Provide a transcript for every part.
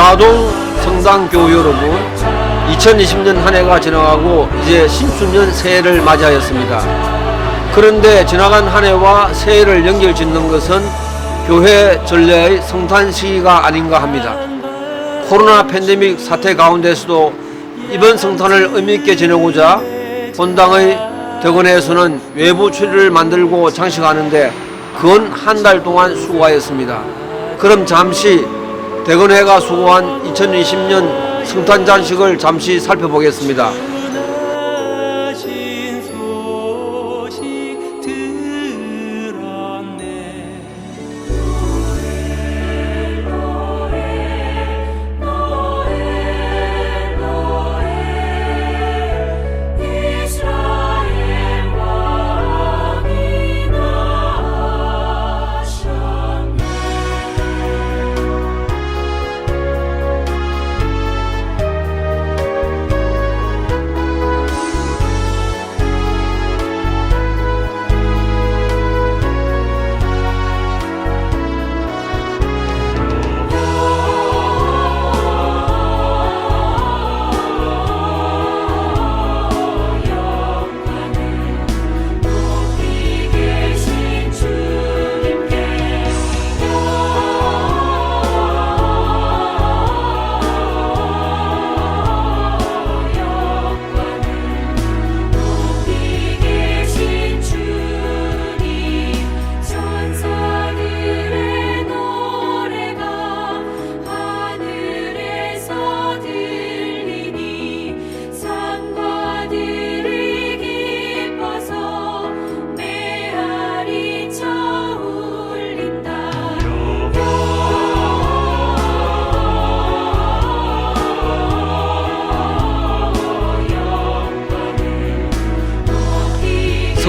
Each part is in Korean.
좌동 성당교우 여러분, 2020년 한 해가 지나가고 이제 신축년 새해를 맞이하였습니다. 그런데 지나간 한 해와 새해를 연결 짓는 것은 교회 전례의 성탄 시기가 아닌가 합니다. 코로나 팬데믹 사태 가운데서도 이번 성탄을 의미있게 지내고자 본당의 대건회에서는 외부 추리를 만들고 장식하는데 근 한 달 동안 수고하였습니다. 그럼 잠시 대건회가 수고한 2020년 성탄 장식을 잠시 살펴보겠습니다.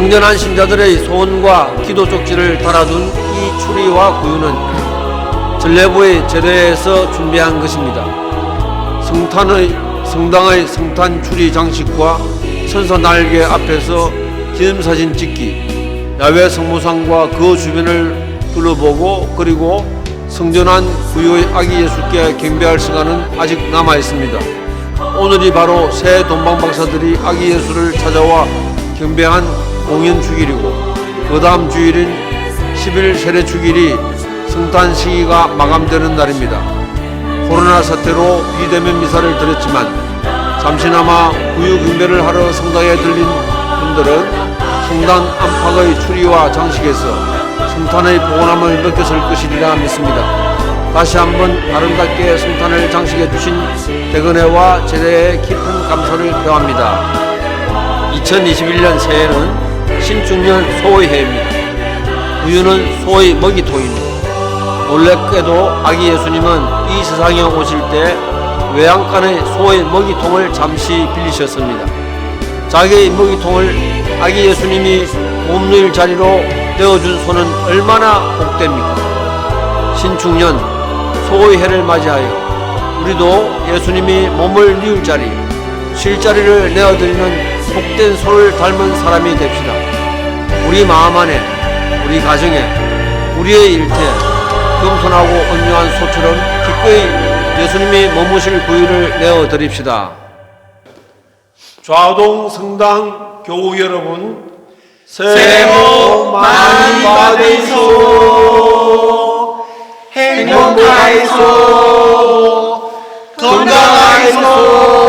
성전한 신자들의 소원과 기도 쪽지를 달아둔 이 추리와 구유는 전례부의 제도에서 준비한 것입니다. 성탄의 성당의 성탄 추리 장식과 천사 날개 앞에서 기념사진 찍기, 야외 성모상과 그 주변을 둘러보고 그리고 성전한 구유의 아기 예수께 경배할 시간은 아직 남아 있습니다. 오늘이 바로 새 동방 박사들이 아기 예수를 찾아와 경배한 공연 주일이고 그 다음 주일인 10일 세례 주일이 성탄 시기가 마감되는 날입니다. 코로나 사태로 비대면 미사를 드렸지만 잠시나마 구유 경배를 하러 성당에 들린 분들은 성당 안팎의 추리와 장식에서 성탄의 보온함을 느꼈을 것이리라 믿습니다. 다시 한번 아름답게 성탄을 장식해 주신 대건회와 제대의 깊은 감사를 표합니다. 2021년 새해는 신축년 소의 해입니다. 우유는 소의 먹이토입니다. 놀랍게도 아기 예수님은 이 세상에 오실 때 외양간의 소의 먹이통을 잠시 빌리셨습니다. 자기의 먹이통을 아기 예수님이 몸 누일 자리로 내어준 소는 얼마나 복됩니까? 신축년 소의 해를 맞이하여 우리도 예수님이 몸을 누일 자리, 쉴 자리를 내어드리는 복된 소를 닮은 사람이 됩시다. 우리 마음 안에, 우리 가정에, 우리의 일터에 겸손하고 온유한 소처럼 기꺼이 예수님이 머무실 구유를 내어 드립시다. 좌동 성당 교우 여러분, 새해 복 많이 받으소 행복하이소. 건강하이소